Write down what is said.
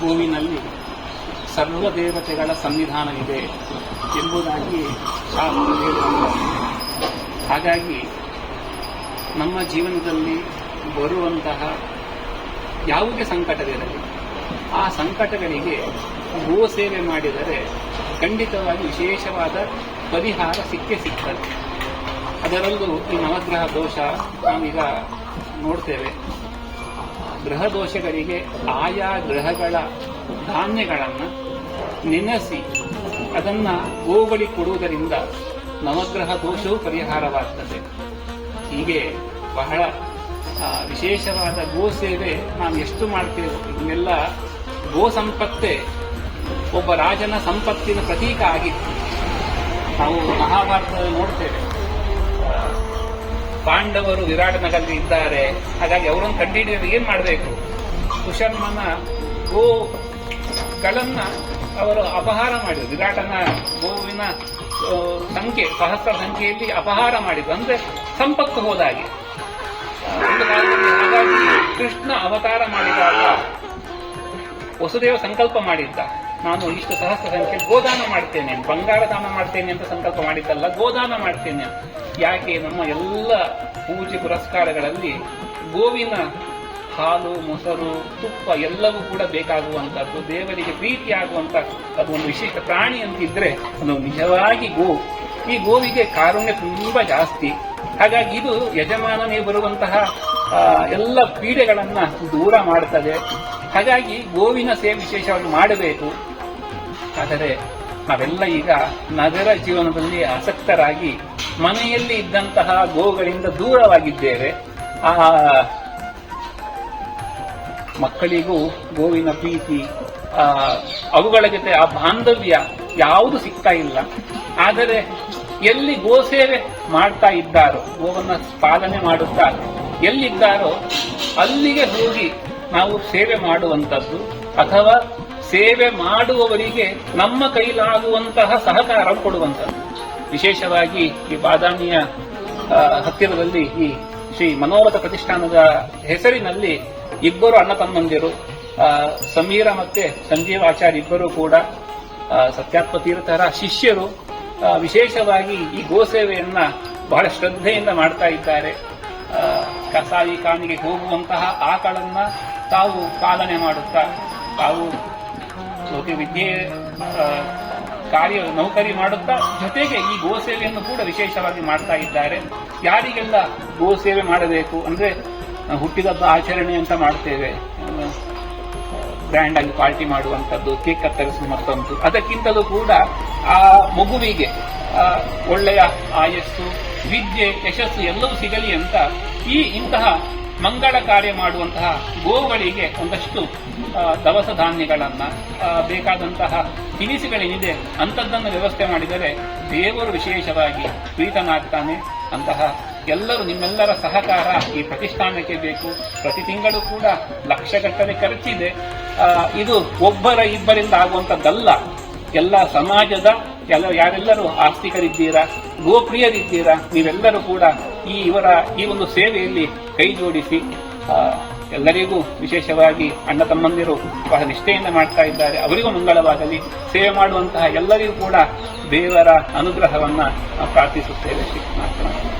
ಗೋವಿನಲ್ಲಿ ಸರ್ವ ದೇವತೆಗಳ ಸನ್ನಿಧಾನವಿದೆ ಎಂಬುದಾಗಿ ಹಾಗಾಗಿ ನಮ್ಮ ಜೀವನದಲ್ಲಿ ಬರುವಂತಹ ಯಾವುದೇ ಸಂಕಟವಿರಲಿ, ಆ ಸಂಕಟಗಳಿಗೆ ಗೋ ಸೇವೆ ಮಾಡಿದರೆ ಖಂಡಿತವಾಗಿ ವಿಶೇಷವಾದ ಪರಿಹಾರ ಸಿಕ್ಕೇ ಸಿಗ್ತದೆ. ಅದರಲ್ಲೂ ಈ ನವಗ್ರಹ ದೋಷ ನಾವೀಗ ನೋಡ್ತೇವೆ. ಗ್ರಹ ದೋಷಗಳಿಗೆ ಆಯಾ ಗ್ರಹಗಳ ಧಾನ್ಯಗಳನ್ನು ನೆನೆಸಿ ಅದನ್ನು ಗೋಗಳಿ ಕೊಡುವುದರಿಂದ ನವಗ್ರಹ ದೋಷವು ಪರಿಹಾರವಾಗ್ತದೆ. ಹೀಗೆ ಬಹಳ ವಿಶೇಷವಾದ ಗೋ ಸೇವೆ ನಾವು ಎಷ್ಟು ಮಾಡ್ತೇವೆ, ಇದನ್ನೆಲ್ಲ ಗೋ ಸಂಪತ್ತೇ ಒಬ್ಬ ರಾಜನ ಸಂಪತ್ತಿನ ಪ್ರತೀಕ ಆಗಿತ್ತು. ನಾವು ಮಹಾಭಾರತದಲ್ಲಿ ನೋಡ್ತೇವೆ. ಪಾಂಡವರು ವಿರಾಟ್ ನಗರದಲ್ಲಿ ಇದ್ದಾರೆ. ಹಾಗಾಗಿ ಅವರನ್ನು ಕಂಡುಹಿಡಿಯಲು ಏನು ಮಾಡಬೇಕು? ಕುಶರ್ಮನ ಗೋಗಳನ್ನು ಅವರು ಅಪಹಾರ ಮಾಡಿದರು. ವಿರಾಟನ ಗೋವಿನ ಸಂಖ್ಯೆ, ಸಹಸ್ರ ಸಂಖ್ಯೆಯಲ್ಲಿ ಅಪಹಾರ ಮಾಡಿದ್ರು. ಅಂದರೆ ಸಂಪತ್ತು ಹೋದಾಗೆ ಕೃಷ್ಣ ಅವತಾರ ಮಾಡಿದಾಗ, ವಸುದೇವ ಸಂಕಲ್ಪ ಮಾಡಿದ್ದ. ನಾನು ಇಷ್ಟು ಸಹಸ್ರ ಸಂಖ್ಯೆ ಗೋದಾನ ಮಾಡ್ತೇನೆ. ಬಂಗಾರ ದಾನ ಮಾಡ್ತೇನೆ ಅಂತ ಸಂಕಲ್ಪ ಮಾಡಿದ್ದಲ್ಲ, ಗೋದಾನ ಮಾಡ್ತೇನೆ. ಯಾಕೆ? ನಮ್ಮ ಎಲ್ಲ ಪೂಜೆ ಪುರಸ್ಕಾರಗಳಲ್ಲಿ ಗೋವಿನ ಹಾಲು, ಮೊಸರು, ತುಪ್ಪ ಎಲ್ಲವೂ ಕೂಡ ಬೇಕಾಗುವಂಥದ್ದು, ದೇವರಿಗೆ ಪ್ರೀತಿಯಾಗುವಂಥ ಅದು ಒಂದು ವಿಶೇಷ ಪ್ರಾಣಿ ಅಂತಿದ್ರೆ ಅದು ನಿಜವಾಗಿ ಗೋ. ಈ ಗೋವಿಗೆ ಕಾರುಣ್ಯ ತುಂಬಾ ಜಾಸ್ತಿ. ಹಾಗಾಗಿ ಇದು ಯಜಮಾನನೇ ಬರುವಂತಹ ಎಲ್ಲ ಪೀಡೆಗಳನ್ನು ದೂರ ಮಾಡ್ತದೆ. ಹಾಗಾಗಿ ಗೋವಿನ ಸೇವೆ ವಿಶೇಷವಾಗಿ ಮಾಡಬೇಕು. ಆದರೆ ನಾವೆಲ್ಲ ಈಗ ನಗರ ಜೀವನದಲ್ಲಿ ಆಸಕ್ತರಾಗಿ ಮನೆಯಲ್ಲಿ ಇದ್ದಂತಹ ಗೋಗಳಿಂದ ದೂರವಾಗಿದ್ದೇವೆ. ಆ ಮಕ್ಕಳಿಗೂ ಗೋವಿನ ಪ್ರೀತಿ ಅವುಗಳ ಜೊತೆ ಆ ಬಾಂಧವ್ಯ ಯಾವುದು ಸಿಗ್ತಾ ಇಲ್ಲ. ಆದರೆ ಎಲ್ಲಿ ಗೋ ಸೇವೆ ಮಾಡ್ತಾ ಇದ್ದಾರೋ, ಗೋವನ್ನ ಪಾಲನೆ ಮಾಡುತ್ತಾ ಎಲ್ಲಿದ್ದಾರೋ ಅಲ್ಲಿಗೆ ಹೋಗಿ ನಾವು ಸೇವೆ ಮಾಡುವಂಥದ್ದು. ಅಥವಾ ಸೇವೆ ಮಾಡುವವರಿಗೆ ನಮ್ಮ ಕೈಲಾಗುವಂತಹ ಸಹಕಾರ ಕೊಡುವಂಥದ್ದು. ವಿಶೇಷವಾಗಿ ಈ ಬಾದಾಮಿಯ ಹತ್ತಿರದಲ್ಲಿ ಈ ಶ್ರೀ ಮನೋರಥ ಪ್ರತಿಷ್ಠಾನದ ಹೆಸರಿನಲ್ಲಿ ಇಬ್ಬರು ಅಣ್ಣ ತಮ್ಮಂದಿರು ಸಮೀರ ಮತ್ತೆ ಸಂಜೀವ ಆಚಾರ್ಯ ಇಬ್ಬರು ಕೂಡ ಸತ್ಯಾತ್ಮ ತೀರ್ಥರ ಶಿಷ್ಯರು ವಿಶೇಷವಾಗಿ ಈ ಗೋಸೇವೆಯನ್ನ ಬಹಳ ಶ್ರದ್ಧೆಯಿಂದ ಮಾಡ್ತಾ ಇದ್ದಾರೆ. ಕಸಾಯಿ ಕಾನಿಗೆ ಹೋಗುವಂತಹ ಆಕಳನ್ನ ತಾವು ಪಾಲನೆ ಮಾಡುತ್ತಾ, ತಾವು ಲೋಕ ವಿದ್ಯೆ ಕಾರ್ಯ ನೌಕರಿ ಮಾಡುತ್ತಾ ಜೊತೆಗೆ ಈ ಗೋ ಸೇವೆಯನ್ನು ಕೂಡ ವಿಶೇಷವಾಗಿ ಮಾಡ್ತಾ ಇದ್ದಾರೆ. ಯಾರಿಗೆಲ್ಲ ಗೋ ಸೇವೆ ಮಾಡಬೇಕು ಅಂದ್ರೆ ಹುಟ್ಟಿದ ಹುಟ್ಟಿದಬ್ಬ ಆಚರಣೆ ಅಂತ ಮಾಡ್ತೇವೆ. ಗ್ರ್ಯಾಂಡ್ ಆಗಿ ಪಾರ್ಟಿ ಮಾಡುವಂಥದ್ದು ಕೇಕ್ ಕತ್ತರಿಸುವ ಮತ್ತೊಂದು. ಅದಕ್ಕಿಂತಲೂ ಕೂಡ ಆ ಮಗುವಿಗೆ ಒಳ್ಳೆಯ ಆಯಸ್ಸು, ವಿದ್ಯೆ, ಯಶಸ್ಸು ಎಲ್ಲವೂ ಸಿಗಲಿ ಅಂತ ಈ ಇಂತಹ ಮಂಗಳ ಕಾರ್ಯ ಮಾಡುವಂತಹ ಗೋಗಳಿಗೆ ಒಂದಷ್ಟು ದವಸ ಧಾನ್ಯಗಳನ್ನು ಬೇಕಾದಂತಹ ತಿನಿಸುಗಳೇನಿದೆ ಅಂಥದ್ದನ್ನು ವ್ಯವಸ್ಥೆ ಮಾಡಿದರೆ ದೇವರು ವಿಶೇಷವಾಗಿ ಪ್ರೀತನಾಗ್ತಾನೆ. ಅಂತಹ ಎಲ್ಲರೂ ನಿಮ್ಮೆಲ್ಲರ ಸಹಕಾರ ಈ ಪ್ರತಿಷ್ಠಾನಕ್ಕೆ ಬೇಕು. ಪ್ರತಿ ತಿಂಗಳು ಕೂಡ ಲಕ್ಷಗಟ್ಟಲೆ ಖರ್ಚಿದೆ. ಇದು ಒಬ್ಬರ ಇಬ್ಬರಿಂದ ಆಗುವಂಥದ್ದಲ್ಲ. ಎಲ್ಲ ಸಮಾಜದ ಎಲ್ಲ ಯಾರೆಲ್ಲರೂ ಆಸ್ತಿಕರಿದ್ದೀರಾ, ಗೋಪ್ರಿಯರಿದ್ದೀರಾ, ನೀವೆಲ್ಲರೂ ಕೂಡ ಈ ಇವರ ಈ ಒಂದು ಸೇವೆಯಲ್ಲಿ ಕೈ ಜೋಡಿಸಿ ಎಲ್ಲರಿಗೂ ವಿಶೇಷವಾಗಿ ಅಣ್ಣ ತಮ್ಮಂದಿರು ಬಹಳ ನಿಷ್ಠೆಯಿಂದ ಮಾಡ್ತಾ ಇದ್ದಾರೆ. ಅವರಿಗೂ ಮಂಗಳವಾಗಲಿ. ಸೇವೆ ಮಾಡುವಂತಹ ಎಲ್ಲರಿಗೂ ಕೂಡ ದೇವರ ಅನುಗ್ರಹವನ್ನು ಪ್ರಾರ್ಥಿಸುತ್ತೇವೆ. ಶ್ರೀಕೃಷ್ಣ